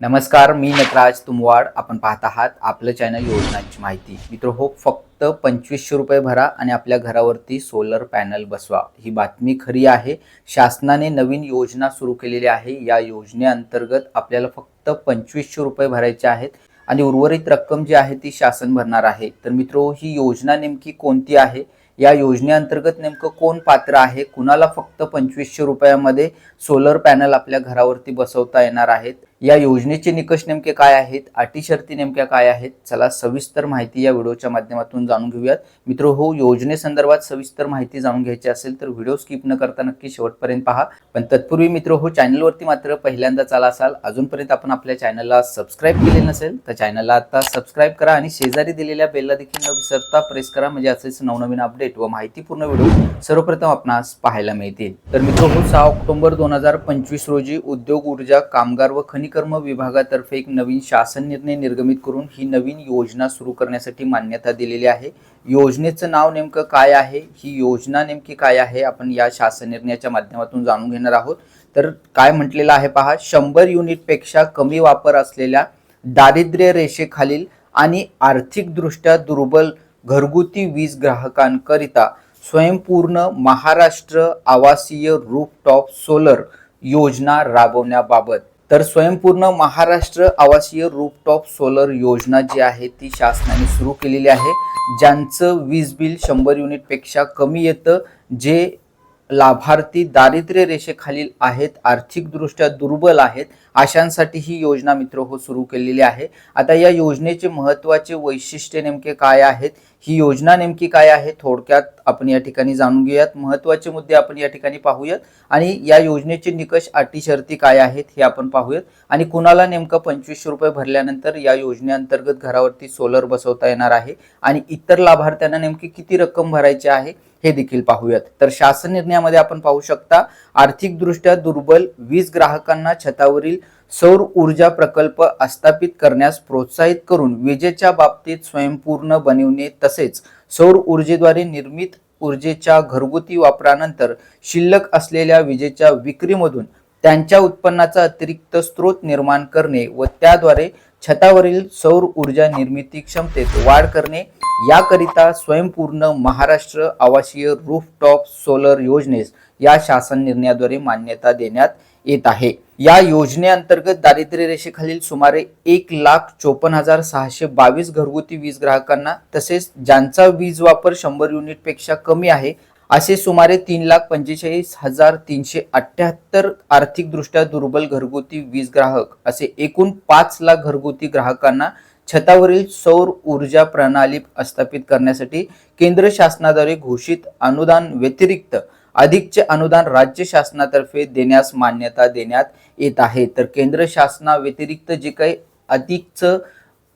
नमस्कार मी नटराज तुमवाड. आपण पाहत आहात आपलं चॅनल योजनांची माहिती. मित्र हो फक्त पंचवीसशे रुपये भरा आणि आपल्या घरावरती सोलर पॅनल बसवा. ही बातमी खरी आहे. शासनाने नवीन योजना सुरू केलेली आहे. या योजनेअंतर्गत आपल्याला फक्त पंचवीसशे रुपये भरायचे आहेत आणि उर्वरित रक्कम जी आहे ती शासन भरणार आहे. तर मित्रो ही योजना नेमकी कोणती आहे? या योजनेअंतर्गत नेमकं कोण पात्र आहे? कुणाला फक्त पंचवीसशे रुपयामध्ये सोलर पॅनल आपल्या घरावरती बसवता येणार आहेत? या योजनेचे निकष नेमके काय आहेत? अटी शर्ती नेमक्या काय आहेत? चला सविस्तर माहिती या व्हिडिओच्या माध्यमातून जाणून घेऊयात. मित्र हो योजनेसंदर्भात सविस्तर माहिती जाणून घ्यायची असेल तर व्हिडिओ स्किप न करता नक्की शेवटपर्यंत पहा. पण तत्पूर्वी मित्र हो चॅनलवरती मात्र पहिल्यांदा चाला असाल. अजूनपर्यंत आपण आपल्या चॅनलला सबस्क्राईब केले नसेल तर चॅनलला आता सबस्क्राईब करा आणि शेजारी दिलेल्या बेलला देखील न विसरता प्रेस करा. म्हणजे असेच नवनवीन अपडेट व माहितीपूर्ण व्हिडिओ सर्वप्रथम आपणास पाहायला मिळतील. तर मित्र हो सहा ऑक्टोबर दोन हजार पंचवीस रोजी उद्योग ऊर्जा कामगार व खनिज खनिकर्म विभागातर्फे एक नवीन शासन निर्णय निर्गमित करून ही नवीन योजना सुरू करण्यासाठी मान्यता दिलेली आहे. योजनेचं नाव नेमकं काय आहे? ही योजना नेमकी काय आहे? आपण या शासन निर्णयाच्या माध्यमातून जाणून घेणार आहोत. तर काय म्हटलेलं आहे पहा शंभर युनिटपेक्षा कमी वापर असलेल्या दारिद्र्य रेषेखालील आणि आर्थिकदृष्ट्या दुर्बल घरगुती वीज ग्राहकांकरिता स्वयंपूर्ण महाराष्ट्र आवासीय रूफटॉप सोलर योजना राबवण्याबाबत तर स्वयंपूर्ण महाराष्ट्र आवासीय रूपटॉप सोलर योजना जी आहे ती शासनाने सुरू केलेली आहे. ज्यांचं वीज बिल शंभर युनिटपेक्षा कमी येतं जे लाभार्थी दारिद्र्य रेषेखालील आहेत आर्थिकदृष्ट्या दुर्बल आहेत अशांसाठी ही योजना मित्र हो सुरू केलेली आहे. आता या योजनेचे महत्त्वाचे वैशिष्ट्य नेमके काय आहेत? ही योजना नेमकी काय आहे? थोडक्यात आपण या ठिकाणी जाणून घेऊयात. महत्त्वाचे मुद्दे आपण या ठिकाणी पाहूयात. आणि या योजनेचे निकष अटी शर्ती काय आहेत हे आपण पाहूयात. आणि कुणाला नेमकं पंचवीसशे रुपये भरल्यानंतर या योजनेअंतर्गत घरावरती सोलर बसवता येणार आहे? आणि इतर लाभार्थ्यांना नेमकी किती रक्कम भरायची आहे? हे देखील पाहूयात. तर शासन निर्णयामध्ये आपण पाहू शकता आर्थिकदृष्ट्या दुर्बल वीज ग्राहकांना छतावरील सौर ऊर्जा प्रकल्प स्थापित करण्यास प्रोत्साहित करून विजेच्या बाबतीत स्वयंपूर्ण बनविणे तसेच सौर ऊर्जेद्वारे निर्मित ऊर्जेच्या घरगुती वापरानंतर शिल्लक असलेल्या विजेच्या विक्रीमधून त्यांच्या उत्पन्नाचा अतिरिक्त स्रोत निर्माण करणे व त्याद्वारे छतावरील सौर ऊर्जा निर्मिती क्षमतेत वाढ करणे याकरिता स्वयंपूर्ण महाराष्ट्र आवासीय रूफटॉप सोलर योजनेस या शासन निर्णयाद्वारे मान्यता देण्यात येत आहे. या योजनेअंतर्गत दारिद्र्य रेषेखालील सुमारे एक लाख चोपन्न हजार सहाशे बावीस घरगुती वीज ग्राहकांना तसेच ज्यांचा वीज वापर शंभर युनिटपेक्षा कमी आहे असे सुमारे तीन लाख पंचेचाळीस हजार तीनशे अठ्याहत्तर आर्थिकदृष्ट्या दुर्बल घरगुती वीज ग्राहक असे एकूण पाच लाख घरगुती ग्राहकांना छतावरील सौर ऊर्जा प्रणाली स्थापित करण्यासाठी केंद्र शासनाद्वारे घोषित अनुदान व्यतिरिक्त अधिकचे अनुदान राज्य शासनातर्फे देण्यास मान्यता देण्यात येत आहे. तर केंद्र शासनाव्यतिरिक्त जे काही अधिकचं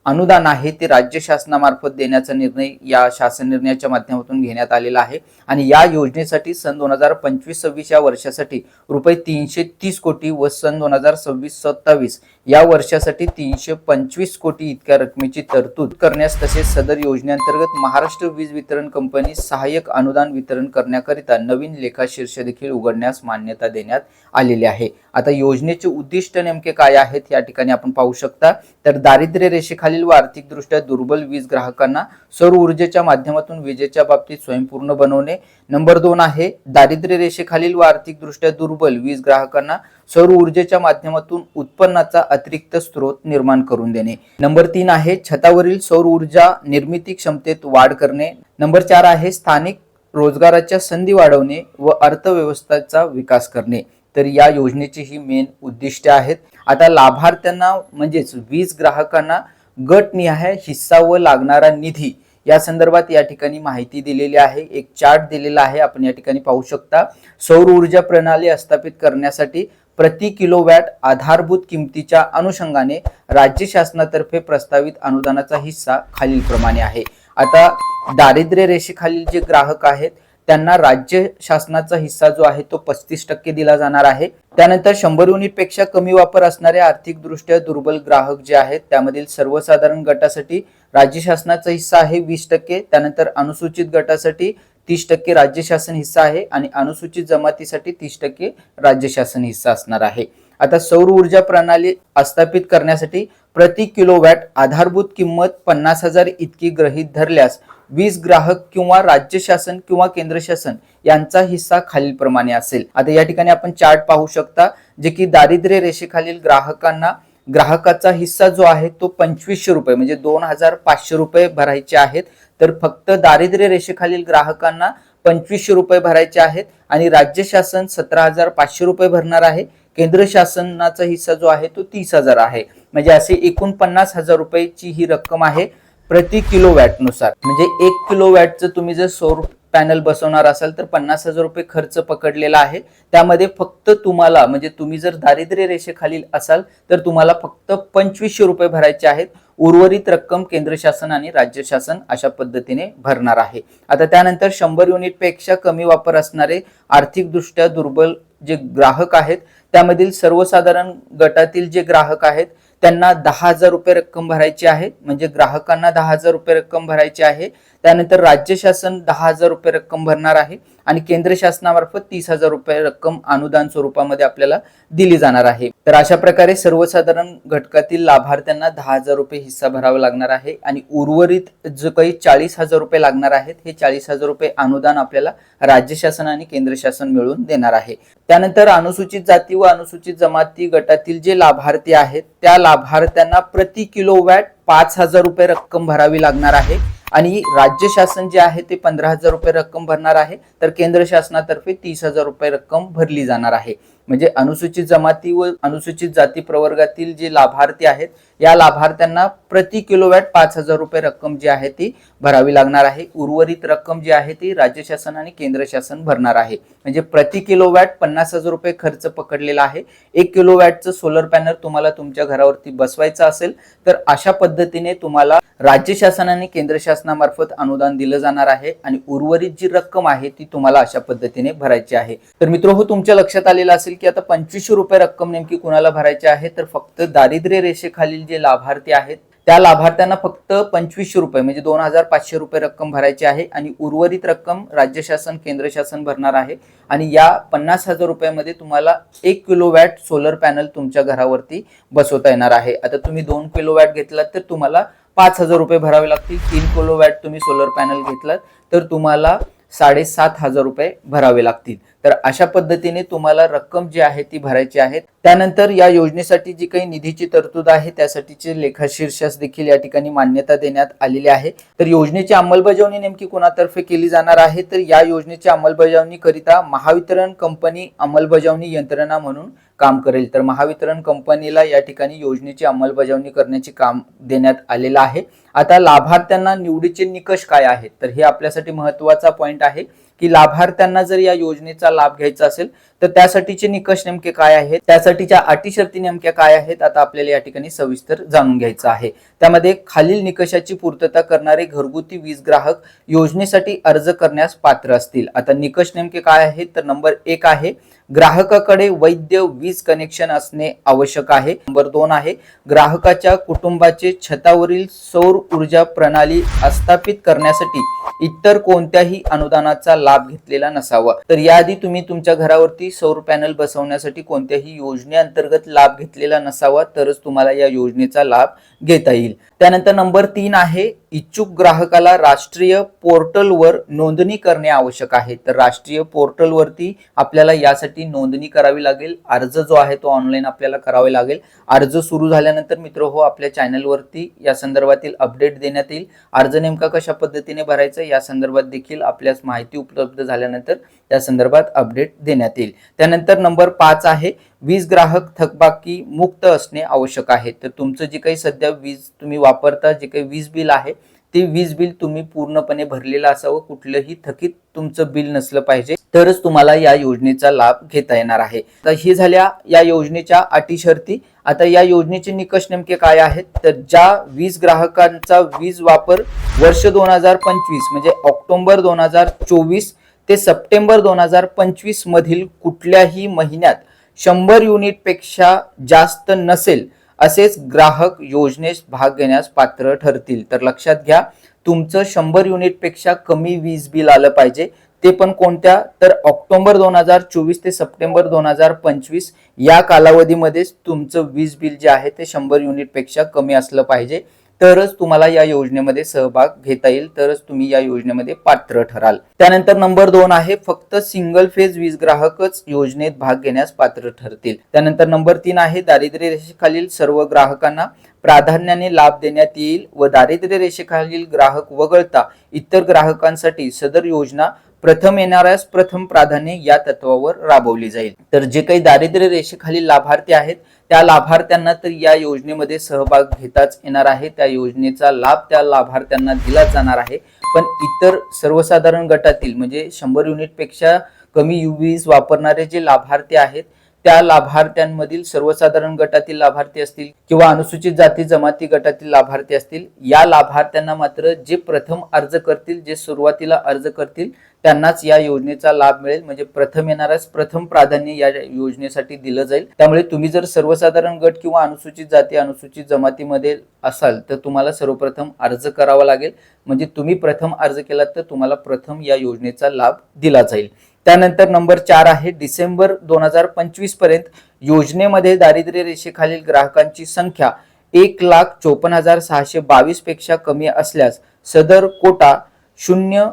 अनुदान आहे ते राज्य शासनामार्फत देण्याचा निर्णय या शासन निर्णयाच्या माध्यमातून घेण्यात आलेला आहे. आणि या योजनेसाठी सन दोन हजार पंचवीस सव्वीस या वर्षासाठी रुपये तीनशे तीस कोटी व सन दोन हजार सव्वीस सत्तावीस या वर्षासाठी तीनशे पंचवीस कोटी इतक्या रकमेची तरतूद करण्यास तसेच सदर योजनेअंतर्गत महाराष्ट्र वीज वितरण कंपनी सहाय्यक अनुदान वितरण करण्याकरिता नवीन लेखाशीर्ष देखील उघडण्यास मान्यता देण्यात आलेली आहे. आता योजनेचे उद्दिष्ट नेमके काय आहेत या ठिकाणी आपण पाहू शकता. तर दारिद्र्य रेषेखालील व आर्थिकदृष्ट्या दुर्बल वीज ग्राहकांना सौर ऊर्जेच्या माध्यमातून विजेच्या बाबतीत स्वयंपूर्ण बनवणे. नंबर दोन आहे दारिद्र्य रेषेखालील व आर्थिकदृष्ट्या दुर्बल वीज ग्राहकांना सौर ऊर्जेच्या माध्यमातून उत्पन्नाचा अतिरिक्त स्रोत निर्माण करून देणे. नंबर तीन आहे छतावरील सौर ऊर्जा निर्मिती क्षमतेत वाढ करणे. नंबर चार आहे स्थानिक रोजगाराच्या संधी वाढवणे व अर्थव्यवस्थेचा विकास करणे. तर या योजनेची ही मेन उद्दिष्ट आहेत. आता लाभार्थ्यांना म्हणजेच वीज ग्राहकांना गटनिहाय हिस्सा व लागणारा निधी या संदर्भात या ठिकाणी माहिती दिलेली आहे. एक चार्ट दिलेला आहे. आपण या ठिकाणी पाहू शकता. सौर ऊर्जा प्रणाली स्थापित करण्यासाठी प्रति किलोवॅट आधारभूत किमतीच्या अनुषंगाने राज्य शासनातर्फे प्रस्तावित अनुदानाचा हिस्सा खालीलप्रमाणे आहे. आता दारिद्र्य रेषेखालील जे ग्राहक आहेत त्यांना राज्य शासनाचा हिस्सा जो आहे तो पस्तीस टक्के दिला जाणार आहे. त्यानंतर शंभर युनिटपेक्षा कमी वापर असणारे आर्थिकदृष्ट्या दुर्बल ग्राहक जे आहेत त्यामधील सर्वसाधारण गटासाठी राज्य शासनाचा हिस्सा आहे वीस टक्के. त्यानंतर अनुसूचित गटासाठी तीस टक्के राज्य शासन हिस्सा आहे आणि अनुसूचित जमातीसाठी तीस टक्के राज्य शासन हिस्सा असणार आहे. आता सौर ऊर्जा प्रणाली स्थापित करण्यासाठी प्रति किलोवॅट आधारभूत किंमत पन्नास हजार इतकी गृहीत धरल्यास वीज ग्राहक किंवा राज्य शासन किंवा केंद्र शासन यांचा हिस्सा खालीलप्रमाणे असेल. आता या ठिकाणी आपण चार्ट पाहू शकता जे की दारिद्र्य रेषेखालील ग्राहकांना ग्राहकाचा हिस्सा जो आहे तो पंचवीसशे रुपये म्हणजे दोन हजार पाचशे रुपये भरायचे आहेत. तर फक्त दारिद्र्य रेषेखालील ग्राहकांना पंचवीसशे रुपये भरायचे आहेत आणि राज्य शासन सतरा हजार पाचशे रुपये भरणार आहे. केंद्र शासनाचा हिस्सा जो आहे तो तीस हजार आहे. म्हणजे असे एकूण पन्नास हजार रुपयेची ही रक्कम आहे प्रति किलो वॅटनुसार म्हणजे एक किलो वॅटचं तुम्ही जर सौर पॅनल बसवणार असाल तर पन्नास हजार रुपये खर्च पकडलेला आहे. त्यामध्ये फक्त तुम्हाला म्हणजे तुम्ही जर दारिद्र्य रेषेखालील असाल तर तुम्हाला फक्त पंचवीसशे रुपये भरायचे आहेत. उर्वरित रक्कम केंद्र शासन आणि राज्य शासन अशा पद्धतीने भरणार आहे. आता त्यानंतर शंभर युनिटपेक्षा कमी वापर असणारे आर्थिकदृष्ट्या दुर्बल जे ग्राहक आहेत त्यामधील सर्वसाधारण गटातील जे ग्राहक आहेत त्यांना दहा हजार रुपये रक्कम भरायची आहे. म्हणजे ग्राहकांना दहा हजार रुपये रक्कम भरायची आहे. त्यानंतर राज्य शासन दहा हजार रुपये रक्कम भरणार आहे. आणि केंद्र शासनामार्फत तीस हजार रुपये रक्कम अनुदान स्वरूपामध्ये आपल्याला दिली जाणार आहे. तर अशा प्रकारे सर्वसाधारण घटकातील लाभार्थ्यांना दहा हजार रुपये हिस्सा भरावा लागणार आहे आणि उर्वरित जो काही चाळीस हजार रुपये लागणार आहेत हे चाळीस हजार रुपये अनुदान आपल्याला राज्य शासन आणि केंद्र शासन मिळून देणार आहे. त्यानंतर अनुसूचित जाती व अनुसूचित जमाती गटातील जे लाभार्थी आहेत त्या लाभार्थ्यांना प्रति किलो वॅट पाच हजार रुपये रक्कम भरावी लागणार आहे. आणि राज्य शासन जे आहे ते पंधरा हजार रुपये रक्कम भरणार आहे. तर केंद्र शासनातर्फे तीस हजार रुपये रक्कम भरली जाणार आहे. म्हणजे अनुसूचित जमाती व अनुसूचित जाती प्रवर्गातील जे लाभार्थी आहेत या लाभार्थ्यांना प्रति किलोवॅट पाच हजार रुपये रक्कम जी आहे ती भरावी लागणार आहे. उर्वरित रक्कम जी आहे ती राज्य शासन आणि केंद्र शासन भरणार आहे. म्हणजे प्रति किलोवॅट पन्नास हजार रुपये खर्च पकडलेला आहे. एक किलोवॅटचं सोलर पॅनल तुम्हाला तुमच्या घरावरती बसवायचं असेल तर अशा पद्धतीने तुम्हाला राज्य शासन आणि केंद्र शासनामार्फत अनुदान दिलं जाणार आहे आणि उर्वरित जी रक्कम आहे ती तुम्हाला अशा पद्धतीने भरायची आहे. तर मित्र हो तुमच्या लक्षात आलेलं असेल की आता पंचवीसशे रुपये रक्कम नेमकी कुणाला भरायची आहे? तर फक्त दारिद्र्य रेषेखालील जे लाभार्थी आहेत त्या लाभार्थ्यांना फक्त पंचवीसशे रुपये म्हणजे दोन हजार पाचशे रुपये रक्कम भरायची आहे आणि उर्वरित रक्कम राज्य शासन केंद्र शासन भरणार आहे. आणि या पन्नास हजार रुपयामध्ये तुम्हाला एक किलो वॅट सोलर पॅनल तुमच्या घरावरती बसवता येणार आहे. आता तुम्ही दोन किलो वॅट घेतलात तर तुम्हाला पाच हजार रुपये भरावे लागतील. तीन किलो वॅट तुम्ही सोलर पॅनल घेतलात तर तुम्हाला साडेसात हजार रुपये भरावे लागतील. तर अशा पद्धतीने तुम्हाला रक्कम जी आहे ती भरायची आहे. त्यानंतर या योजनेसाठी जी काही निधीची तरतूद आहे त्यासाठीचे लेखाशीर्षास देखील या ठिकाणी मान्यता देण्यात आलेली आहे. तर योजनेची अंमलबजावणी नेमकी कोणातर्फे केली जाणार आहे? तर या योजनेची अंमलबजावणी करिता महावितरण कंपनी अंमलबजावणी यंत्रणा म्हणून काम करेल. तर महावितरण कंपनीला या ठिकाणी योजनेची अंमलबजावणी करण्याचे काम देण्यात आलेलं आहे. आता लाभार्थ्यांना निवडीचे निकष काय आहेत? तर हे आपल्यासाठी महत्त्वाचा पॉइंट आहे. की लाभार्थ्यांना जर या योजनेचा लाभ घ्यायचा असेल तर त्यासाठीचे निकष नेमके काय आहेत? त्यासाठीच्या अटी शर्ती नेमक्या काय आहेत? आता आपल्याला या ठिकाणी सविस्तर जाणून घ्यायचं आहे. त्यामध्ये खालील निकषाची पूर्तता करणारे घरगुती वीज ग्राहक योजनेसाठी अर्ज करण्यास पात्र असतील. आता निकष नेमके काय आहेत? तर नंबर एक आहे ग्राहकाकडे वैद्य वीज कनेक्शन असणे आवश्यक आहे. नंबर दोन आहे ग्राहकाच्या कुटुंबाचे छतावरील सौर ऊर्जा प्रणाली स्थापित करण्यासाठी इतर कोणत्याही अनुदानाचा लाभ घेतलेला नसावा. तर याआधी तुम्ही तुमच्या घरावरती सौर पॅनल बसवण्यासाठी कोणत्याही योजनेअंतर्गत लाभ घेतलेला नसावा तरच तुम्हाला या योजनेचा लाभ घेता येईल. त्यानंतर नंबर तीन आहे इच्छुक ग्राहकाला राष्ट्रीय पोर्टलवर नोंदणी करणे आवश्यक आहे. तर राष्ट्रीय पोर्टलवरती आपल्याला यासाठी नोंदणी करावी लागेल. अर्ज जो आहे तो ऑनलाईन आपल्याला करावा लागेल. अर्ज सुरू झाल्यानंतर मित्र हो आपल्या चॅनलवरती या संदर्भातील अपडेट देण्यात येईल. अर्ज नेमका कशा पद्धतीने भरायचा या संदर्भात देखील आपल्यास माहिती उपलब्ध झाल्यानंतर त्या संदर्भात अपडेट देण्यात येईल. त्यानंतर नंबर पाच आहे वीज ग्राहक थकबाकी मुक्त असणे आवश्यक आहे. तर तुमचं जे काही सध्या वीज तुम्ही वापरता जे काही वीज बिल आहे ते वीज बिल तुम्ही पूर्णपणे भरलेलं असावं कुठलंही थकीत तुमचं बिल नसलं पाहिजे. तरच तुम्हाला या योजनेचा लाभ घेता येणार आहे. तर ही झाल्या या योजनेच्या अटी शर्ती आता या योजनेचे निकष नेमके काय आहेत? तर ज्या वीज ग्राहकांचा वीज वापर वर्ष दोन हजार पंचवीस म्हणजे ऑक्टोबर दोन हजार चोवीस ते सप्टेंबर दोन हजार पंचवीस मधील कुठल्याही महिन्यात शंभर युनिटपेक्षा जास्त नसेल असेच ग्राहक योजनेस भाग घेण्यास पात्र ठरतील. तर लक्षात घ्या तुमचं शंभर युनिटपेक्षा कमी वीज बिल आलं पाहिजे. ते पण कोणत्या? तर ऑक्टोबर दोन हजार चोवीस ते सप्टेंबर दोन हजार पंचवीस या कालावधीमध्येच तुमचं वीज बिल जे आहे ते शंभर युनिटपेक्षा कमी असलं पाहिजे. तरच तुम्हाला या योजनेमध्ये सहभाग घेता येईल तरच तुम्ही या योजनेमध्ये पात्र ठराल. त्यानंतर नंबर दोन आहे फक्त सिंगल फेज वीज ग्राहकच योजनेत भाग घेण्यास पात्र ठरतील. त्यानंतर नंबर तीन आहे दारिद्र्य रेषेखालील सर्व ग्राहकांना प्राधान्याने लाभ देण्यात येईल व दारिद्र्य रेषेखालील ग्राहक वगळता इतर ग्राहकांसाठी सदर योजना प्रथम येणाऱ्यास प्रथम प्राधान्य या तत्वावर राबवली जाईल. तर जे काही दारिद्र्य रेषेखाली लाभार्थी आहेत त्या लाभार्थ्यांना तर या योजनेमध्ये सहभाग घेताच येणार आहे. त्या योजनेचा लाभ त्या लाभार्थ्यांना दिला जाणार आहे. पण इतर सर्वसाधारण गटातील म्हणजे शंभर युनिटपेक्षा कमी वीज वापरणारे जे लाभार्थी आहेत त्या लाभार्थ्यांमधील सर्वसाधारण गटातील लाभार्थी असतील किंवा अनुसूचित जाती जमाती गटातील लाभार्थी असतील या लाभार्थ्यांना मात्र जे प्रथम अर्ज करतील जे सुरुवातीला अर्ज करतील त्यांनाच या योजनेचा लाभ मिळेल. म्हणजे प्रथम येणाऱ्यास प्रथम प्राधान्य या योजनेसाठी दिलं जाईल. त्यामुळे तुम्ही जर सर्वसाधारण गट किंवा अनुसूचित जाती अनुसूचित जमातीमध्ये असाल तर तुम्हाला सर्वप्रथम अर्ज करावा लागेल. म्हणजे तुम्ही प्रथम अर्ज केला तर तुम्हाला प्रथम या योजनेचा लाभ दिला जाईल. त्यानंतर नंबर चार आहे डिसेंबर दोन हजार पंचवीसपर्यंत योजनेमध्ये दारिद्र्य रेषेखालील ग्राहकांची संख्या एक लाख चोपन्न हजार सहाशे बावीसपेक्षा कमी असल्यास सदर कोटा शून्य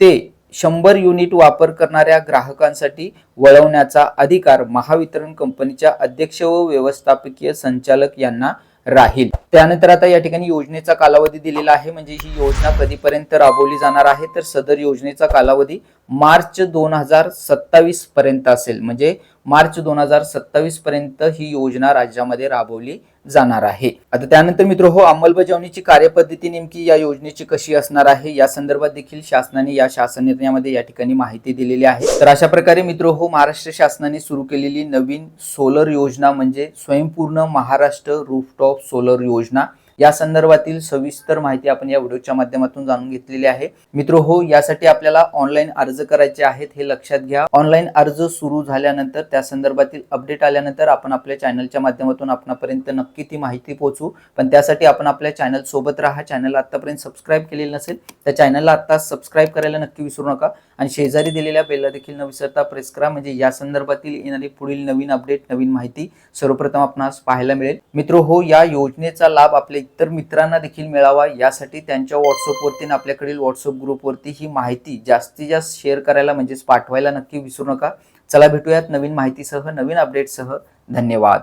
ते शंभर युनिट वापर करणाऱ्या ग्राहकांसाठी वळवण्याचा अधिकार महावितरण कंपनीच्या अध्यक्ष व व्यवस्थापकीय संचालक यांना राहील. त्यानंतर आता या ठिकाणी योजनेचा कालावधी दिलेला आहे. म्हणजे ही योजना कधीपर्यंत राबवली जाणार आहे? तर सदर योजनेचा कालावधी मार्च दोन हजार सत्तावीस पर्यंत असेल. म्हणजे मार्च दोन हजार सत्तावीस पर्यंत ही योजना राज्यामध्ये राबवली जाणार आहे. आता त्यानंतर मित्र हो अंमलबजावणीची कार्यपद्धती नेमकी या योजनेची कशी असणार आहे? या संदर्भात देखील शासनाने या शासन निर्णयामध्ये या ठिकाणी माहिती दिलेली आहे. तर अशा प्रकारे मित्र हो महाराष्ट्र शासनाने सुरू केलेली नवीन सोलर योजना म्हणजे स्वयंपूर्ण महाराष्ट्र रूफटॉप सोलर योजना या संदर्भातील सविस्तर माहिती आपण या व्हिडिओच्या माध्यमातून जाणून घेतलेली आहे. मित्र हो यासाठी आपल्याला ऑनलाईन अर्ज करायचे आहेत हे लक्षात घ्या. ऑनलाईन अर्ज सुरू झाल्यानंतर त्या संदर्भातील अपडेट आल्यानंतर आपण आपल्या चॅनलच्या माध्यमातून आपणापर्यंत नक्की ती माहिती पोहोचू. पण त्यासाठी आपण आपल्या चॅनल सोबत राहा. चॅनल आतापर्यंत सबस्क्राईब केलेलं नसेल त्या चॅनलला आता सबस्क्राईब करायला नक्की विसरू नका. आणि शेजारी दिलेल्या बेलला देखील न विसरता प्रेस करा. म्हणजे या संदर्भातील येणारी पुढील नवीन अपडेट नवीन माहिती सर्वप्रथम आपणास पाहायला मिळेल. मित्र हो या योजनेचा लाभ आपले इतर मित्रांना देखील मिळावा. यासाठी त्यांच्या व्हॉट्सअपवरती आणि आपल्याकडील व्हॉट्सअप ग्रुपवरती ही माहिती जास्तीत जास्त शेअर करायला म्हणजेच पाठवायला नक्की विसरू नका. चला भेटूयात नवीन माहितीसह नवीन अपडेटसह धन्यवाद.